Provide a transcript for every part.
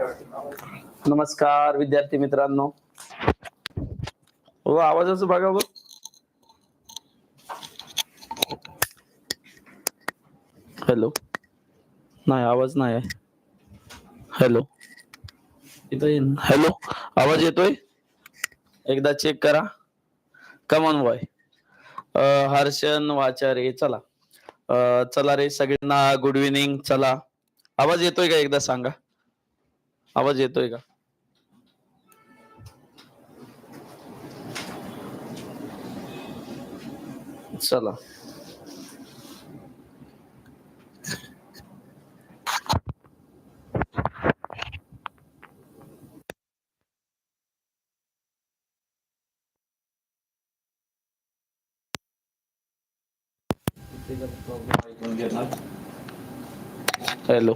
नमस्कार विद्यार्थी मित्रांनो. हो आवाजाचं बघा बघ हॅलो. नाही आवाज नाही आहे. हॅलो. इथं येईन हॅलो. आवाज येतोय? एकदा चेक करा. कमन बॉय हर्षन वाचारे चला. चला रे सगळ्यांना गुड इव्हिनिंग चला. आवाज येतोय का? एकदा सांगा. आवाज येतोय का? चला. हॅलो.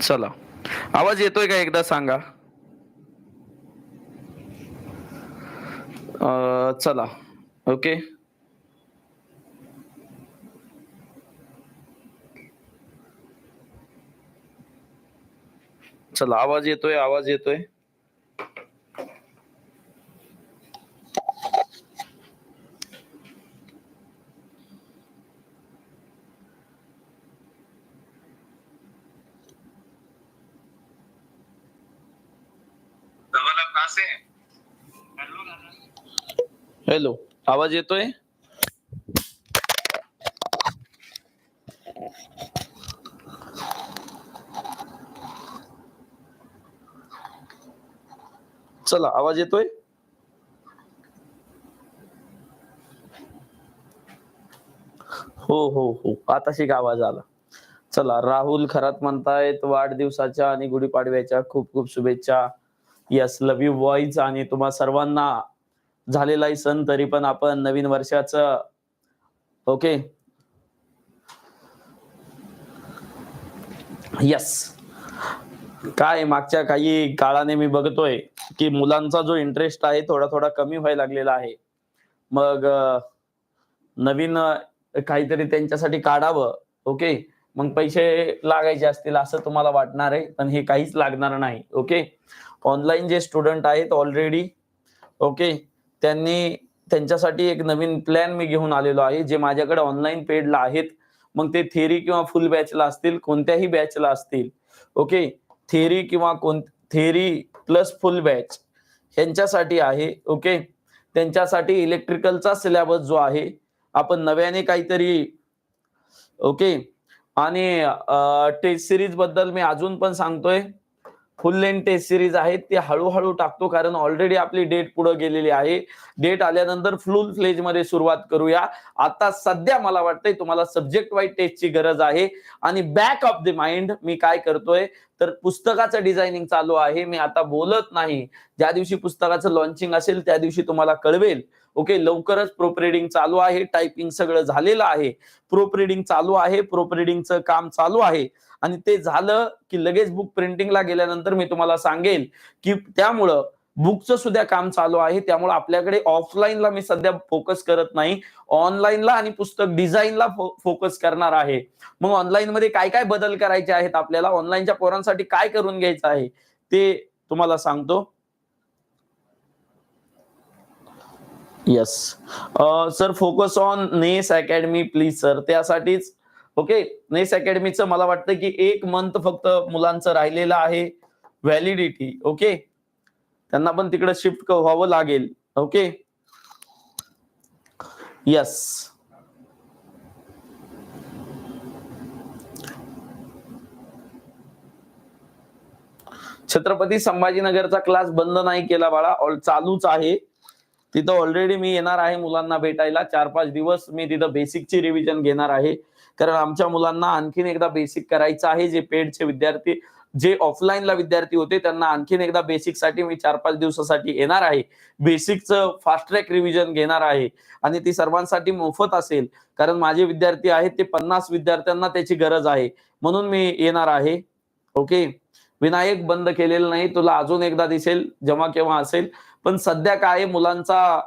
चला. आवाज येतोय का एकदा सांगा? चला. ओके. चला आवाज येतोय आवाज येतोय धवल आप कहाँ से हैं? हॅलो आवाज येतोय? चला आवाज येतोय? हो हो हो आता शिक आवाज आला. चला राहुल खरात म्हणतायत वाढदिवसाच्या आणि गुढीपाडव्याच्या खूप खूप शुभेच्छा. यस लव यू बॉईज आणि तुम्हा सर्वांना झालेला आहे सण तरी पण आपण नवीन वर्षाचं ओके यस काय मागच्या काही काळाने मी बघतोय की मुलांचा जो इंटरेस्ट आहे थोडा थोडा कमी व्हायला लागलेला आहे. मग नवीन काहीतरी त्यांच्यासाठी काढावं ओके मग पैसे लागायचे असतील असं तुम्हाला वाटणार आहे पण हे काहीच लागणार नाही ओके ऑनलाईन जे स्टुडंट आहेत ऑलरेडी ओके त्यांनी त्यांच्यासाठी एक नवीन प्लॅन मी घेऊन आलेलो आहे जे माझ्याकडे ऑनलाईन पेडला आहेत. मग ते थेरी किंवा फुल बॅचला असतील कोणत्याही बॅचला असतील ओके थेरी किंवा कोण थेरी प्लस फुल बॅच ह्यांच्यासाठी आहे ओके त्यांच्यासाठी इलेक्ट्रिकलचा सिलेबस जो आहे आपण नव्याने काहीतरी ओके आणि टेस्ट सिरीजबद्दल मी अजून पण सांगतोय. फुल लेन टेस्ट सिरीज आहेत. ते हळूहळू टाकतो कारण ऑलरेडी आपली डेट पुढे गेलेली आहे. डेट आल्यानंतर फ्लूल फ्लेजमध्ये सुरुवात करूया. आता सध्या मला वाटतंय तुम्हाला सब्जेक्ट वाईज टेस्टची गरज आहे. आणि बॅक ऑफ द माइंड मी काय करतोय? तर पुस्तकाचं डिझायनिंग चालू आहे. मी आता बोलत नाही. ज्या दिवशी पुस्तकाचं लॉन्चिंग असेल त्या दिवशी तुम्हाला कळवेल. ओके लवकरच प्रोप रिडिंग चालू आहे. टायपिंग सगळं झालेलं आहे. प्रोप रिडिंग चालू आहे. प्रोप रिडिंगचं काम चालू आहे. आणि ते झालं की लगेच बुक प्रिंटिंगला गेल्यानंतर मी तुम्हाला सांगेल की त्यामुळं बुकचं सुद्धा काम चालू आहे. त्यामुळे आपल्याकडे ऑफलाईनला मी सध्या फोकस करत नाही. ऑनलाईनला आणि पुस्तक डिझाईनला फोकस करणार आहे. मग ऑनलाईन मध्ये काय काय बदल करायचे आहेत आपल्याला? ऑनलाईनच्या पोरांसाठी काय करून घ्यायचं आहे? ते तुम्हाला सांगतो. Yes sir focus on Ness academy please sir त्यासाठीच ओके? नेस अकॅडमीचं मला वाटतं की एक मंथ फक्त मुलांचं राहिलेलं आहे. Validity okay? त्यांना पण तिकडे शिफ्ट व्हावं लागेल ओके? यस छत्रपती संभाजीनगरचा क्लास बंद नाही केला बाळा. ऑल- चालूच आहे. तिथं ऑलरेडी मी येणार आहे मुलांना भेटायला. चार पाच दिवस मी तिथं बेसिकची रिव्हिजन घेणार आहे. कारण आमच्या मुलांना आणखीन एकदा बेसिक करायचं आहे जे पेडचे विद्यार्थी जे ऑफलाईनला विद्यार्थी होते त्यांना आणखीन एकदा बेसिकसाठी मी चार पाच दिवसासाठी येणार आहे. बेसिकचं फास्ट ट्रॅक रिव्हिजन घेणार आहे. आणि ती सर्वांसाठी मोफत असेल कारण माझे विद्यार्थी आहेत ते पन्नास विद्यार्थ्यांना त्याची गरज आहे. म्हणून मी येणार आहे. ओके विनायक बंद केलेलं नाही तुला अजून एकदा दिसेल जेव्हा केव्हा असेल. पण सध्या काय आहे, मुलांचा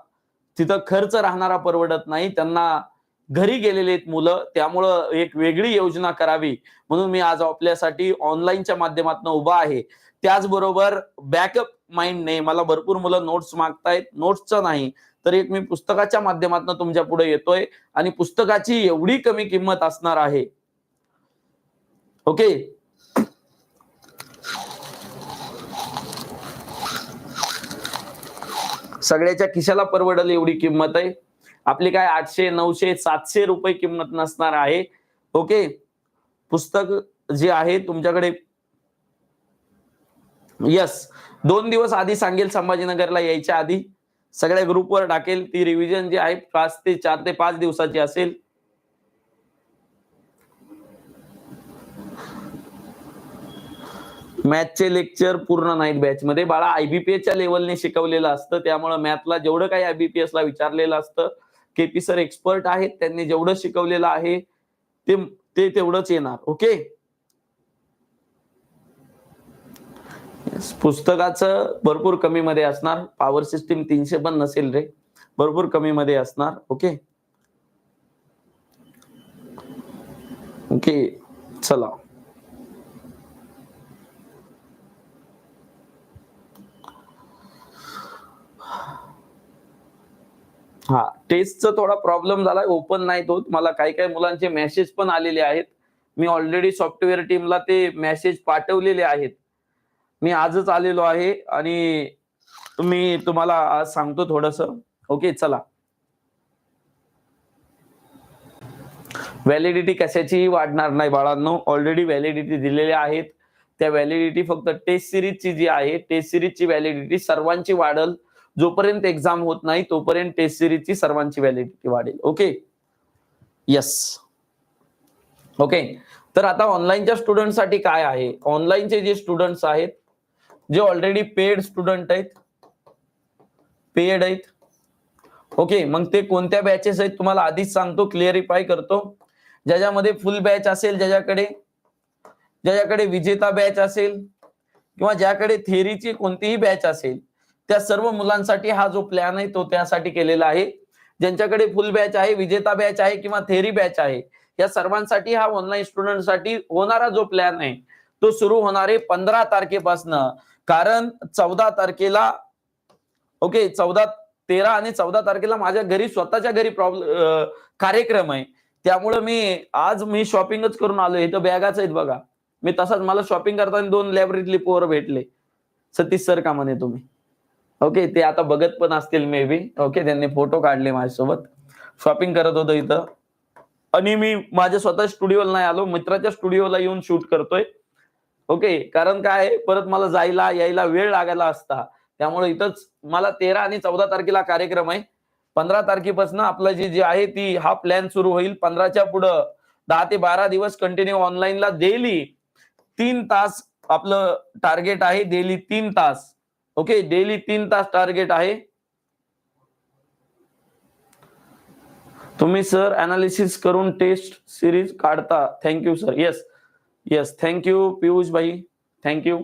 तिथं खर्च राहणारा परवडत नाही त्यांना घरी गेलेले आहेत मुलं त्यामुळं एक वेगळी योजना करावी. म्हणून मी आज आपल्यासाठी ऑनलाईनच्या माध्यमातून उभा आहे. त्याचबरोबर बॅकअप माइंडने मला भरपूर मुलं नोट्स मागतायत. नोट्सचं नाही तर एक मी पुस्तकाच्या माध्यमातून तुमच्यापुढे येतोय. आणि पुस्तकाची एवढी कमी किंमत असणार आहे. ओके सगळ्याच्या खिशाला परवडल एवढी किंमत आहे. आपली काय आठशे नऊशे सातशे रुपये किंमत नसणार आहे. ओके? पुस्तक जे आहे तुमच्याकडे यस दोन दिवस आधी सांगेल संभाजीनगरला यायच्या आधी. सगळ्या ग्रुपवर टाकेल. ती रिव्हिजन जी आहे पाच ते चार ते पाच दिवसाची असेल. मॅथचे लेक्चर पूर्ण नाहीत बॅच मध्ये बाळा आयबीपीएस च्या लेवलने शिकवलेलं असतं. त्यामुळे मॅथला जेवढं काही आयबीपीएस ला विचारलेलं असतं केपी सर एक्सपर्ट आहेत त्यांनी जेवढं शिकवलेलं आहे ते तेवढंच येणार ओके पुस्तकाचं भरपूर कमी मध्ये असणार पॉवर सिस्टीम तीनशे पण नसेल रे भरपूर कमी मध्ये असणार ओके ओके चला. हा टेस्टचा थोडा प्रॉब्लेम झाला ओपन नाही होत. मला काही काही मुलांचे मेसेज पण आलेले आहेत. मी ऑलरेडी सॉफ्टवेअर टीमला ते मेसेज पाठवलेले आहेत. मी आजच आलेलो आहे आणि मी तुम्हाला आज सांगतो थोडस. ओके चला. व्हॅलिडिटी कशाचीही वाढणार नाही बाळांनो. ऑलरेडी व्हॅलिडिटी दिलेल्या आहेत. त्या व्हॅलिडिटी फक्त टेस्ट सिरीजची जी आहे टेस्ट सिरीजची व्हॅलिडिटी सर्वांची वाढल. जोपर्यंत एक्झाम होत नाही तोपर्यंत टेस्ट सिरीजची सर्वांची व्हॅलिडिटी वाढेल. ओके यस ओके तर आता ऑनलाईनच्या स्टुडंटसाठी काय आहे? ऑनलाईनचे जे स्टुडंट्स आहेत जे ऑलरेडी पेड स्टुडंट आहेत पेड आहेत ओके मग ते कोणत्या बॅचेस आहेत तुम्हाला आधीच सांगतो क्लिअरिफाय करतो. ज्याच्यामध्ये फुल बॅच असेल ज्याच्याकडे ज्याच्याकडे विजेता बॅच असेल किंवा ज्याकडे थेरीची कोणतीही बॅच असेल त्या सर्व मुलांसाठी हा जो प्लॅन आहे तो त्यासाठी केलेला आहे. ज्यांच्याकडे फुल बॅच आहे विजेता बॅच आहे किंवा थेरी बॅच आहे या सर्वांसाठी हा ऑनलाईन स्टुडंटसाठी होणारा जो प्लॅन आहे तो सुरू होणार आहे पंधरा तारखेपासनं. कारण चौदा तारखेला ओके चौदा तेरा आणि चौदा तारखेला माझ्या घरी स्वतःच्या घरी प्रॉब्लेम कार्यक्रम आहे. त्यामुळे मी आज मी शॉपिंगच करून आलो इथं बॅगाच आहेत बघा. मी तसाच मला शॉपिंग करताना दोन लायब्ररीतली पोर भेटले. सतीश सर का म्हणे तुम्ही? ओके ते आता बघत पण असतील मे बी ओके त्यांनी फोटो काढले माझ्यासोबत. शॉपिंग करत होतो इथं. आणि मी माझ्या स्वतः स्टुडिओला नाही आलो. मित्राच्या स्टुडिओला येऊन शूट करतोय. ओके कारण काय? आहे, परत मला जायला यायला वेळ लागायला असता. त्यामुळे इथंच मला तेरा आणि चौदा तारखेला कार्यक्रम आहे. पंधरा तारखेपासून आपलं जी जी आहे ती हा प्लॅन सुरू होईल. पंधराच्या पुढं दहा ते बारा दिवस कंटिन्यू ऑनलाईनला डेली तीन तास आपलं टार्गेट आहे. डेली तीन तास. ओके डेली तीन तास टार्गेट आहे. तुम्ही सर अनालिसिस करून टेस्ट सिरीज काढता. Thank you sir yes yes thank you Piyush भाई थँक्यू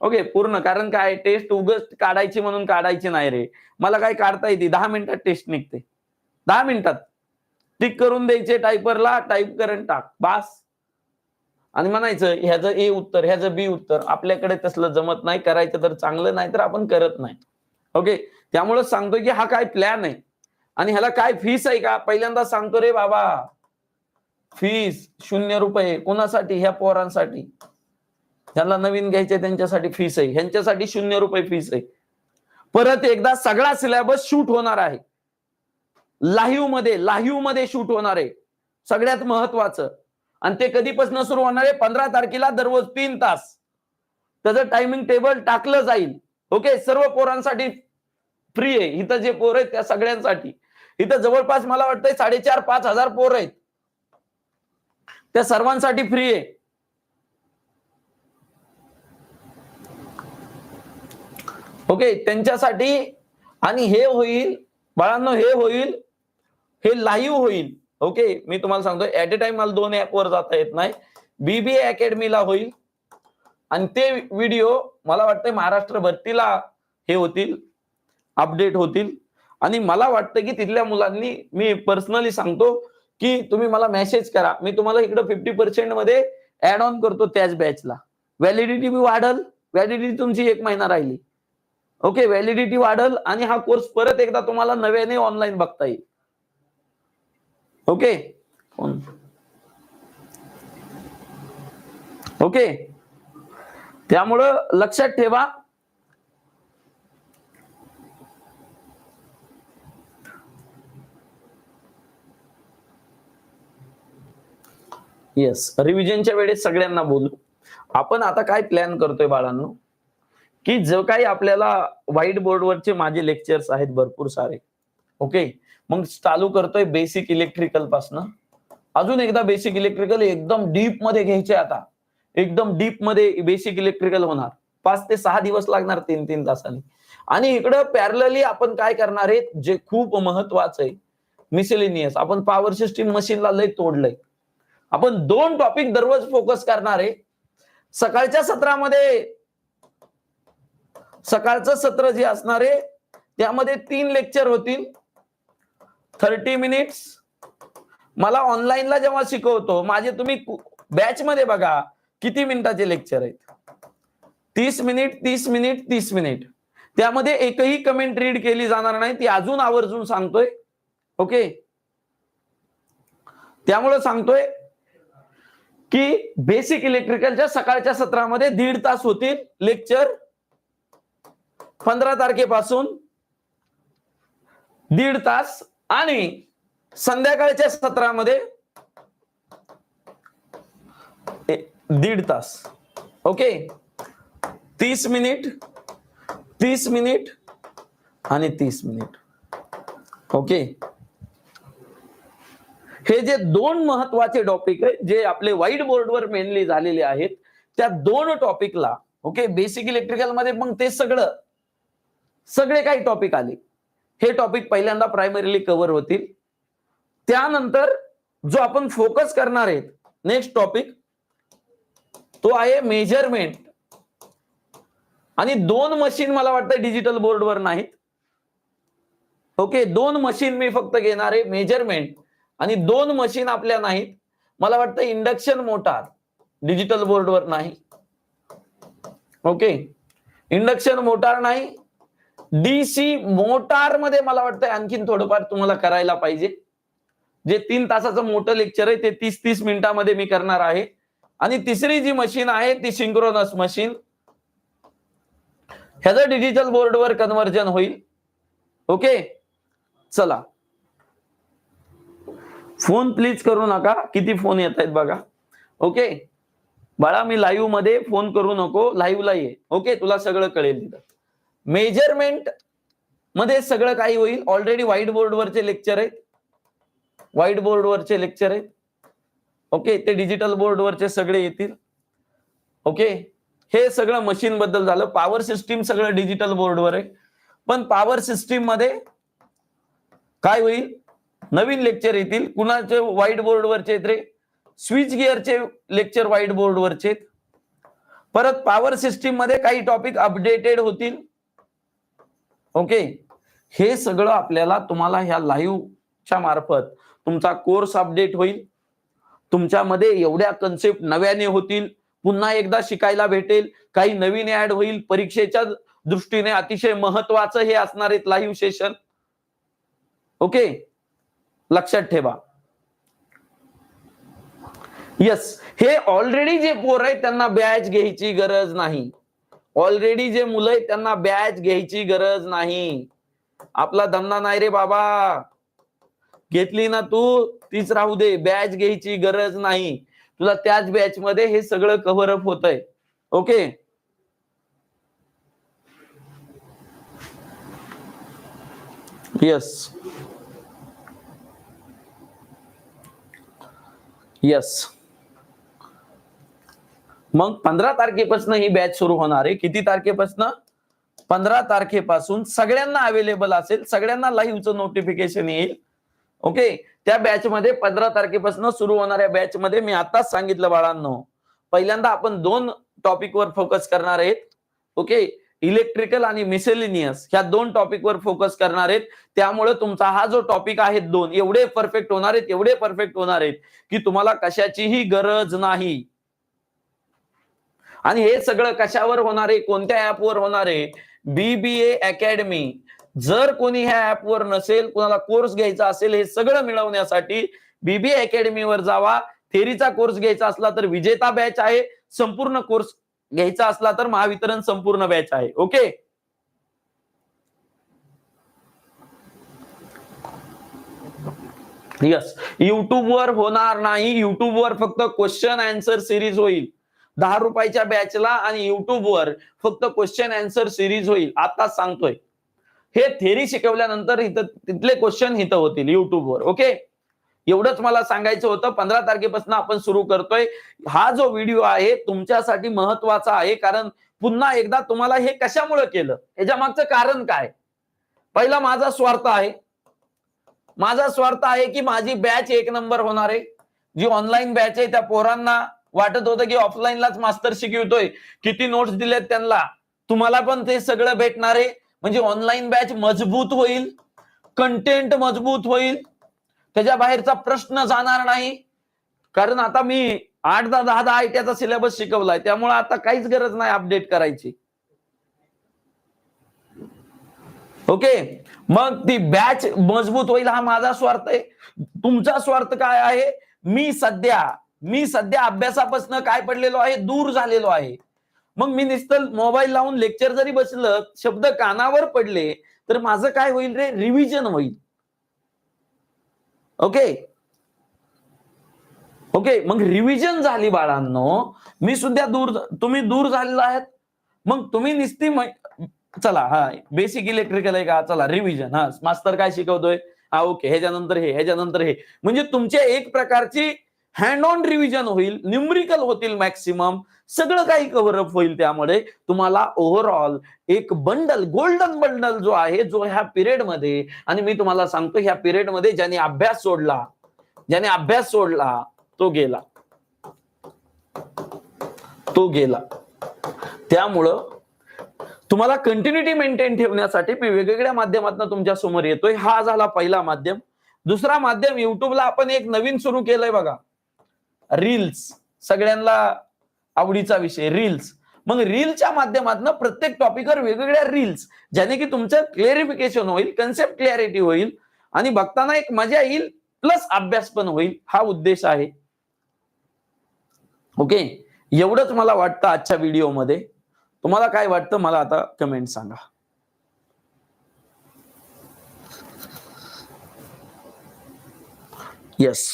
ओके पूर्ण. कारण काय? टेस्ट उगच काढायची म्हणून काढायची नाही रे. मला काय काढता येते? दहा मिनिटात टेस्ट निघते. दहा मिनिटात. टिक करून द्यायचे टायपरला टाईप करून टाक. बास. आणि म्हणायचं ह्याचं ए उत्तर ह्याचं बी उत्तर आपल्याकडे तसलं जमत नाही करायचं तर चांगलं नाही तर आपण करत नाही. ओके? त्यामुळे सांगतोय की हा काय प्लॅन आहे? आणि ह्याला काय फीस आहे का? पहिल्यांदा सांगतो रे बाबा. फीस शून्य रुपये कोणासाठी? ह्या पोरांसाठी. ज्यांना नवीन घ्यायचे त्यांच्यासाठी फीस आहे. ह्यांच्यासाठी शून्य रुपये फीस आहे. परत एकदा सगळा सिलेबस शूट होणार आहे. लाईव्हमध्ये लाईव्हमध्ये शूट होणार आहे. सगळ्यात महत्वाचं. आणि ते कधीपासून सुरू होणार आहे? पंधरा तारखेला दररोज तीन तास. त्याचं टायमिंग टेबल टाकलं जाईल. ओके सर्व पोरांसाठी फ्री आहे. इथं जे पोर आहेत त्या सगळ्यांसाठी. इथं जवळपास मला वाटतंय साडेचार पाच हजार पोर आहेत. त्या सर्वांसाठी फ्री आहे. ओके त्यांच्यासाठी आणि हे होईल बाळांनो हे होईल हे लाईव्ह होईल. ओके मी तुम्हाला सांगतो ऍट ए टाइम मला दोन वर जाता येत नाही. बीबीए अकॅडमीला होईल. आणि ते व्हिडिओ मला वाटतंय महाराष्ट्र भरतीला हे होतील अपडेट होतील. आणि मला वाटतं की तिथल्या मुलांनी मी पर्सनली सांगतो की तुम्ही मला मेसेज करा. मी तुम्हाला इकडं फिफ्टी पर्सेंटमध्ये ऍड ऑन करतो त्याच बॅचला व्हॅलिडिटी मी वाढल. व्हॅलिडिटी तुमची एक महिना राहिली. ओके व्हॅलिडिटी वाढल आणि हा कोर्स परत एकदा तुम्हाला नव्याने ऑनलाईन बघता येईल. ओके. कोण? ओके. त्यामुळं लक्षात ठेवा. येस रिव्हिजनच्या वेळेस सगळ्यांना बोलू. आपण आता काय प्लॅन करतोय बाळांनो? की जो काही आपल्याला व्हाईट बोर्डवरचे माझे लेक्चर्स आहेत भरपूर सारे. ओके? मग चालू करतोय बेसिक इलेक्ट्रिकल पासनं. अजून एकदा बेसिक इलेक्ट्रिकल एकदम डीपमध्ये घ्यायचे आता. एकदम डीपमध्ये बेसिक इलेक्ट्रिकल होणार. पाच ते सहा दिवस लागणार तीन तीन तासांनी. आणि इकडं पॅरलली आपण काय करणार आहे जे खूप महत्वाचं आहे मिसेलिनियस आपण पॉवर सिस्टीम मशीनला लय तोडलंय. आपण दोन टॉपिक दररोज फोकस करणार आहे. सकाळच्या सत्रामध्ये सकाळचं सत्र जे असणार आहे त्यामध्ये तीन लेक्चर होतील. Thirty minutes. मला ऑनलाईनला जेव्हा शिकवतो माझे तुम्ही बॅच मध्ये बघा किती मिनिटाचे लेक्चर आहेत? तीस मिनिट तीस मिनिट तीस मिनिट. त्यामध्ये एकही कमेंट रीड केली जाणार नाही ती अजून आवर्जून सांगतोय. ओके? त्यामुळे सांगतोय की बेसिक इलेक्ट्रिकलच्या सकाळच्या सत्रामध्ये दीड तास होतील लेक्चर. पंधरा तारखेपासून दीड तास आणि संध्याकाळच्या सत्रामध्ये दीड तास. ओके? तीस मिनिट तीस मिनिट आणि तीस मिनिट. ओके? हे जे दोन महत्त्वाचे टॉपिक आहे जे आपले व्हाईट बोर्डवर मेनली झालेले आहेत त्या दोन टॉपिकला ओके बेसिक इलेक्ट्रिकलमध्ये मग ते सगळं सगळे काही टॉपिक आले. हे टॉपिक पहिल्यांदा प्रायमरीली कव्हर होतील. त्यानंतर जो आपण फोकस करणार आहेत नेक्स्ट टॉपिक तो आहे मेजरमेंट आणि दोन मशीन मला वाटतं डिजिटल बोर्डवर नाहीत. ओके दोन मशीन मी फक्त घेणार आहे मेजरमेंट आणि दोन मशीन आपल्या नाहीत. मला वाटतं इंडक्शन मोटार डिजिटल बोर्डवर नाही. ओके इंडक्शन मोटार नाही डीसी मोटारमध्ये मला वाटतं आणखीन थोडंफार तुम्हाला करायला पाहिजे. जे तीन तासाचं मोठं लेक्चर आहे ते तीस तीस मिनिटांमध्ये मी करणार आहे. आणि तिसरी जी मशीन आहे ती सिंक्रोनस मशीन ह्याचं डिजिटल बोर्डवर कन्व्हर्जन होईल. ओके चला. फोन प्लीज करू नका. किती फोन येत आहेत बघा. ओके बाळा मी लाईव्हमध्ये फोन करू नको. लाईव्हला ये. ओके तुला सगळं कळेल तिथं. मेजरमेंटमध्ये सगळं काही होईल. ऑलरेडी व्हाईट बोर्डवरचे लेक्चर आहेत. व्हाईट बोर्डवरचे लेक्चर आहेत. ओके ते डिजिटल बोर्डवरचे सगळे येतील. ओके हे सगळं मशीन बद्दल झालं. पॉवर सिस्टीम सगळं डिजिटल बोर्डवर आहे. पण पॉवर सिस्टीममध्ये काय होईल? नवीन लेक्चर येतील. कुणाचे व्हाईट बोर्डवरचे आहेत रे? स्विच गिअरचे लेक्चर व्हाईट बोर्डवरचे आहेत. परत पॉवर सिस्टीममध्ये काही टॉपिक अपडेटेड होतील. ओके हे सगळं आपल्याला तुम्हाला ह्या लाईव्हच्या मार्फत तुमचा कोर्स अपडेट होईल. तुमच्यामध्ये एवढ्या कन्सेप्ट नव्याने होतील. पुन्हा एकदा शिकायला भेटेल. काही नवीन ऍड होईल. परीक्षेच्या दृष्टीने अतिशय महत्वाचं हे असणार आहेत लाईव्ह सेशन ओके लक्षात ठेवा. येस हे ऑलरेडी जे पोर आहेत त्यांना बॅच घ्यायची गरज नाही. ऑलरेडी जे मुलं आहेत त्यांना बॅच घ्यायची गरज नाही. आपला धंदा नाही रे बाबा. घेतली ना तू तीच राहू दे. बॅच घ्यायची गरज नाही. तुला त्याच बॅच मध्ये हे सगळं कव्हर अप होत आहे ओके येस येस मग पंधरा तारखेपासून ही बॅच सुरू होणार आहे. किती तारखेपासून? पंधरा तारखेपासून सगळ्यांना अवेलेबल असेल सगळ्यांना लाईव्हचं नोटिफिकेशन येईल. ओके त्या बॅच मध्ये पंधरा तारखेपासून सुरू होणाऱ्या बॅच मध्ये मी आताच सांगितलं बाळांनो पहिल्यांदा आपण दोन टॉपिक वर फोकस करणार आहेत. ओके इलेक्ट्रिकल आणि मिसेलिनियस ह्या दोन टॉपिकवर फोकस करणार आहेत. त्यामुळे तुमचा हा जो टॉपिक आहे दोन एवढे परफेक्ट होणार आहेत एवढे परफेक्ट होणार आहेत की तुम्हाला कशाचीही गरज नाही. आणि हे सगळं कशावर होणार आहे? कोणत्या ऍपवर होणार आहे? बीबीए अकॅडमी जर कोणी ह्या ऍपवर नसेल कोणाला कोर्स घ्यायचा असेल हे सगळं मिळवण्यासाठी बीबीए अकॅडमीवर जावा. थेरीचा कोर्स घ्यायचा असला तर विजेता बॅच आहे. संपूर्ण कोर्स घ्यायचा असला तर महावितरण संपूर्ण बॅच आहे. ओके यस युट्यूबवर होणार नाही. युट्यूबवर फक्त क्वेश्चन अँसर सिरीज होईल. दहा रुपयाच्या बॅचला आणि युट्यूबवर फक्त क्वेश्चन अँसर सिरीज होईल. आताच सांगतोय. हे थेरी शिकवल्यानंतर इथं तिथले क्वेश्चन इथं होतील युट्यूबवर ओके एवढंच मला सांगायचं होतं. पंधरा तारखेपासून आपण सुरू करतोय. हा जो व्हिडिओ आहे तुमच्यासाठी महत्त्वाचा आहे. कारण पुन्हा एकदा तुम्हाला हे कशामुळे केलं? याच्या मागचं कारण काय? पहिला माझा स्वार्थ आहे. माझा स्वार्थ आहे की माझी बॅच एक नंबर होणार आहे. जी ऑनलाईन बॅच आहे त्या पोरांना वाटत होतं की ऑफलाईनलाच मास्तर शिकवतोय. किती नोट्स दिलेत त्यांना? तुम्हाला पण ते सगळं भेटणार आहे. म्हणजे ऑनलाईन बॅच मजबूत होईल. कंटेंट मजबूत होईल. त्याच्या बाहेरचा प्रश्न जाणार नाही. कारण आता मी आठ दहा दहा दहा आयट्याचा सिलेबस शिकवलाय. त्यामुळे आता काहीच गरज नाही अपडेट करायची. ओके? मग ती बॅच मजबूत होईल हा माझा स्वार्थ आहे. तुमचा स्वार्थ काय आहे? मी सध्या मी सध्या अभ्यासापासून काय पडलेलो आहे? दूर झालेलो आहे. मग मी नुसतं मोबाईल लावून लेक्चर जरी बसलं शब्द कानावर पडले तर माझं काय होईल रे? रिव्हिजन होईल. ओके ओके मग रिव्हिजन झाली बाळांनो. मी सुद्धा दूर तुम्ही दूर झालेला आहेत. मग तुम्ही निस्ती चला हा बेसिक इलेक्ट्रिकल आहे का? चला रिव्हिजन हा मास्तर काय शिकवतोय? हा ओके ह्याच्यानंतर हे ह्याच्यानंतर हे. म्हणजे तुमच्या एक प्रकारची हँड ऑन रिव्हिजन होईल न्यूमरिकल होतील मॅक्सिमम सगळं काही कव्हरअप होईल त्यामुळे तुम्हाला ओव्हरऑल एक बंडल गोल्डन बंडल जो आहे जो ह्या पिरियडमध्ये आणि मी तुम्हाला सांगतो ह्या पिरियडमध्ये ज्याने अभ्यास सोडला ज्याने अभ्यास सोडला तो गेला. तो गेला. त्यामुळं तुम्हाला कंटिन्युटी मेंटेन ठेवण्यासाठी मी वेगवेगळ्या माध्यमातून तुमच्यासमोर येतोय. हा झाला पहिला माध्यम. दुसरा माध्यम युट्यूबला आपण एक नवीन सुरू केलंय बघा. रील्स सगळ्यांना आवडीचा विषय रील्स. मग रीलच्या माध्यमातून प्रत्येक टॉपिकवर वेगवेगळ्या रील्स ज्याने की तुमचं क्लेरिफिकेशन होईल कन्सेप्ट क्लॅरिटी होईल आणि बघताना एक मजा येईल प्लस अभ्यास पण होईल हा उद्देश आहे. ओके? एवढंच मला वाटतं आजच्या व्हिडिओमध्ये. तुम्हाला काय वाटतं मला आता कमेंट सांगा. येस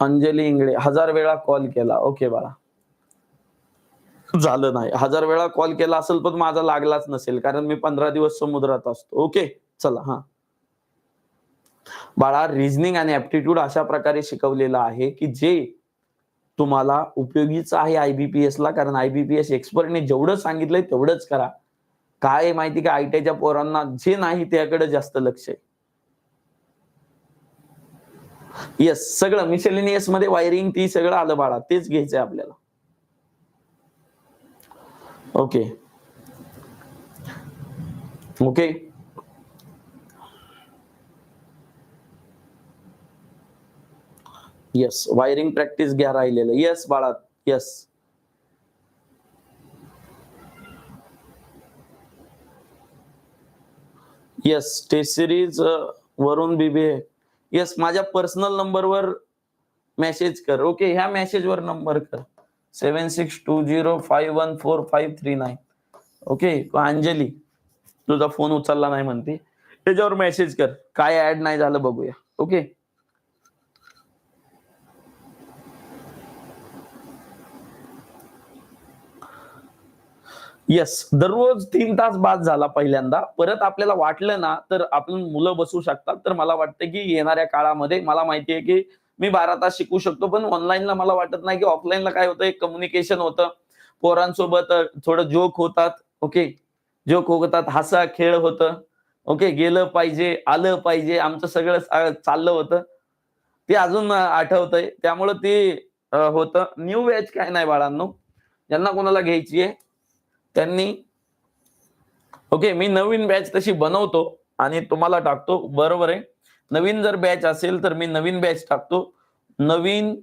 अंजली इंगळे हजार वेळा कॉल केला. ओके बाळा. झालं नाही. हजार वेळा कॉल केला असेल पण माझा लागलाच नसेल कारण मी पंधरा दिवस समुद्रात असतो. ओके चला हा. बाळा रिझनिंग आणि ऍप्टिट्यूड अशा प्रकारे शिकवलेलं आहे की जे तुम्हाला उपयोगीचं आहे आयबीपीएस ला कारण आयबीपीएस एक्सपर्टने जेवढं सांगितलंय तेवढंच करा. काय माहिती का? आयटीआयच्या पोरांना जे नाही त्याकडे जास्त लक्ष आहे. येस सगळं मिसेलिनियसमध्ये वायरिंग ती सगळं आलं बाळा तेच घ्यायचंय आपल्याला. Okay okay yes wiring practice घ्या राहिलेलं. येस बाळा. येस येस टेस्ट सिरीज वरून बीबी येस माझ्या पर्सनल नंबरवर मेसेज कर. ओके ह्या मेसेजवर नंबर कर. Seven six two zero five one four five three nine okay Anjali तुझा फोन उचलला नाही म्हणते. त्याच्यावर मेसेज कर. काय ऍड नाही झालं बघूया. ओके येस दररोज तीन तास बाद झाला पहिल्यांदा. परत आपल्याला वाटलं ना तर आपण मुलं बसू शकतात. तर मला वाटतं की येणाऱ्या काळामध्ये मला माहिती आहे की मी बारा तास शिकू शकतो पण ऑनलाईनला मला वाटत नाही की ऑफलाईनला काय होतं एक कम्युनिकेशन होतं. पोरांसोबत थोडं जोक होतात ओके जोक होतात हसा खेळ होतं ओके गेलं पाहिजे आलं पाहिजे आमचं सगळं चाललं होतं. ते अजून आठवतंय. त्यामुळं ते होतं. न्यू बॅच काय नाही बाळांनो. ज्यांना कोणाला घ्यायची आहे? त्यांनी ओके मी नवीन बॅच तशी बनवतो आणि तुम्हाला टाकतो. बरोबर आहे. नवीन जर बॅच असेल तर मी नवीन बॅच टाकतो. नवीन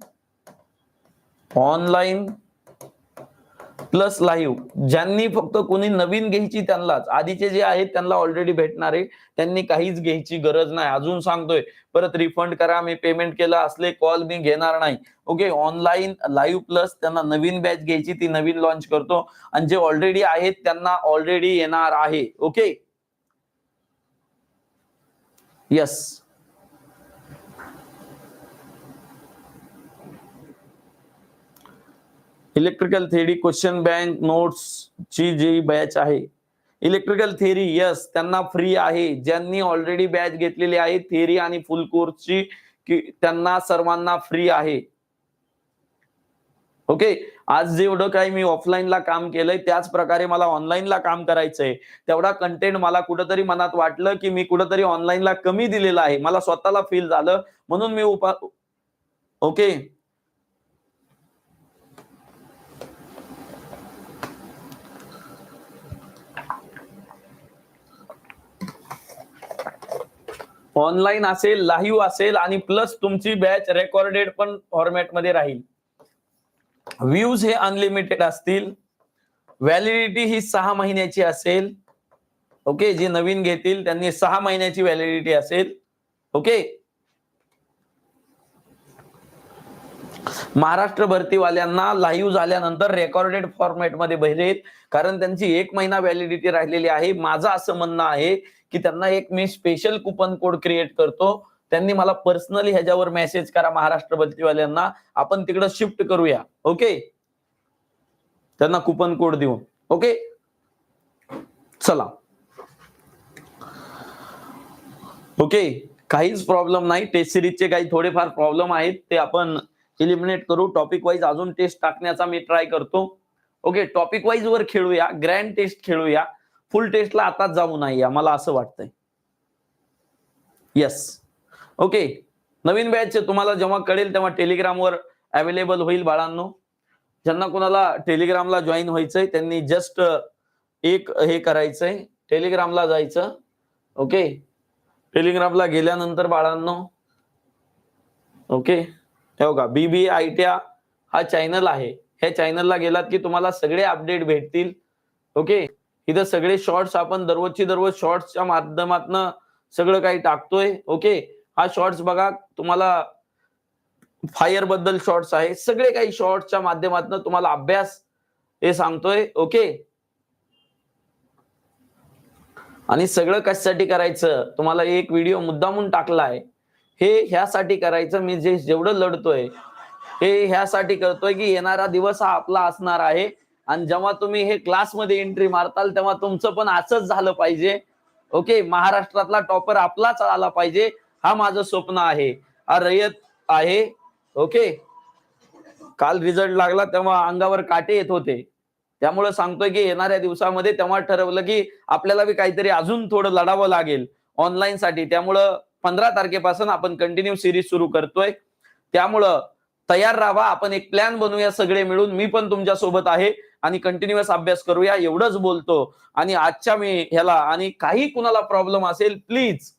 ऑनलाईन प्लस लाईव्ह. ज्यांनी फक्त कोणी नवीन घ्यायची त्यांनाच. आधीचे जे आहेत त्यांना ऑलरेडी भेटणार आहे. त्यांनी काहीच घ्यायची गरज नाही. अजून सांगतोय परत रिफंड करा मी पेमेंट केलं असले कॉल मी घेणार नाही. ओके ऑनलाईन लाईव्ह प्लस त्यांना नवीन बॅच घ्यायची ती नवीन लॉन्च करतो. आणि जे ऑलरेडी आहेत त्यांना ऑलरेडी येणार आहे. Okay yes electrical theory question bank notes ची जी बॅच आहे. इलेक्ट्रिकल थेरी यस त्यांना फ्री आहे. ज्यांनी ऑलरेडी बॅच घेतलेली आहे थेरी आणि फुल कोर्सची त्यांना सर्वांना फ्री आहे. ओके आज जेवढं काही मी ऑफलाईनला काम केलंय त्याच प्रकारे मला ऑनलाईनला काम करायचंय. तेवढा कंटेंट मला कुठंतरी मनात वाटलं की मी कुठंतरी ऑनलाईनला कमी दिलेला आहे. मला स्वतःला फील झालं म्हणून मी उपा ओके ऑनलाईन असेल लाईव्ह असेल आणि प्लस तुमची बॅच रेकॉर्डेड पण फॉर्मॅटमध्ये राहील. व्ह्यूज हे अनलिमिटेड असतील. व्हॅलिडिटी ही सहा महिन्याची असेल. ओके जे नवीन घेतील त्यांनी सहा महिन्याची व्हॅलिडिटी असेल. ओके महाराष्ट्र भरतीवाल्यांना लाईव्ह झाल्यानंतर रेकॉर्डेड फॉर्मॅटमध्ये कारण त्यांची एक महिना व्हॅलिडिटी राहिलेली आहे. माझं असं म्हणणं आहे की त्यांना एक मी स्पेशल कुपन कोड क्रिएट करतो. त्यांनी मला पर्सनली ह्याच्यावर मेसेज करा महाराष्ट्र बदलीवाल्यांना. आपण तिकडे शिफ्ट करूया. ओके त्यांना कुपन कोड देऊन. ओके चला. ओके काहीच प्रॉब्लेम नाही. टेस्ट सिरीजचे काही थोडेफार प्रॉब्लेम आहेत. ते आपण इलिमिनेट करू. टॉपिक वाईज अजून टेस्ट टाकण्याचा मी ट्राय करतो. ओके टॉपिक वाईज वर खेळूया. Grand taste खेळूया. फुल टेस्टला आताच जाऊ नाही मला असं वाटतंय. येस ओके नवीन बॅच तुम्हाला जेव्हा कळेल तेव्हा टेलिग्रामवर अवेलेबल होईल बाळांनो. ज्यांना कोणाला टेलिग्रामला जॉईन व्हायचंय त्यांनी जस्ट एक हे करायचंय. टेलिग्रामला जायचं. ओके टेलिग्रामला गेल्यानंतर बाळांनो. ओके का बघा बीबी आयट्या हा चॅनल आहे. ह्या चॅनलला गेलात की तुम्हाला सगळे अपडेट भेटतील. ओके इथं सगळे शॉर्ट्स आपण दररोजची दररोज शॉर्ट्सच्या माध्यमातन सगळं काही टाकतोय ओके? हा शॉर्ट्स बघा तुम्हाला फायरबद्दल शॉर्ट्स आहे सगळे काही शॉर्ट्सच्या माध्यमातून तुम्हाला अभ्यास हे सांगतोय ओके? आणि सगळं कशासाठी करायचं? तुम्हाला एक व्हिडिओ मुद्दामून टाकलाय हे ह्यासाठी करायचं मी जे जेवढं लढतोय हे ह्यासाठी करतोय की येणारा दिवस हा आपला असणार आहे. आणि जेव्हा तुम्ही हे क्लासमध्ये एंट्री मारताल तेव्हा तुमचं पण असंच झालं पाहिजे. ओके महाराष्ट्रातला टॉपर आपलाच आला पाहिजे. हा माझं स्वप्न आहे. हा रयत आहे. ओके काल रिझल्ट लागला तेव्हा अंगावर काटे येत होते. त्यामुळे सांगतोय की येणाऱ्या दिवसामध्ये तेव्हा ठरवलं की आपल्याला बी काहीतरी अजून थोडं लढावं लागेल ऑनलाईन साठी. त्यामुळं पंधरा तारखेपासून आपण कंटिन्यू सिरीज सुरू करतोय. त्यामुळं तयार राहा आपण एक प्लॅन बनवूया सगळे मिळून. मी पण तुमच्यासोबत आहे. आणि कंटिन्युअस अभ्यास करूया एवढंच बोलतो. आणि आजच्या मी ह्याला आणि काही कुणाला प्रॉब्लेम असेल प्लीज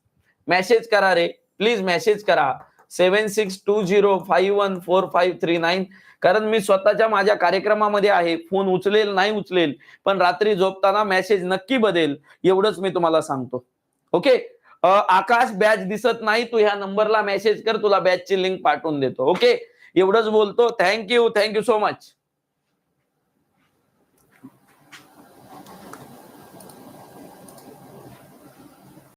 मेसेज करा रे. प्लीज मेसेज करा. Seven six two zero five one four five three nine कारण मी स्वतःच्या माझ्या कार्यक्रमामध्ये आहे. फोन उचलेल नाही उचलेल. पण रात्री झोपताना मेसेज नक्की बदेल. एवढंच मी तुम्हाला सांगतो. ओके आकाश बॅच दिसत नाही. तू ह्या नंबरला मेसेज कर. तुला बॅचची लिंक पाठवून देतो. ओके एवढंच बोलतो. Thank you thank you so much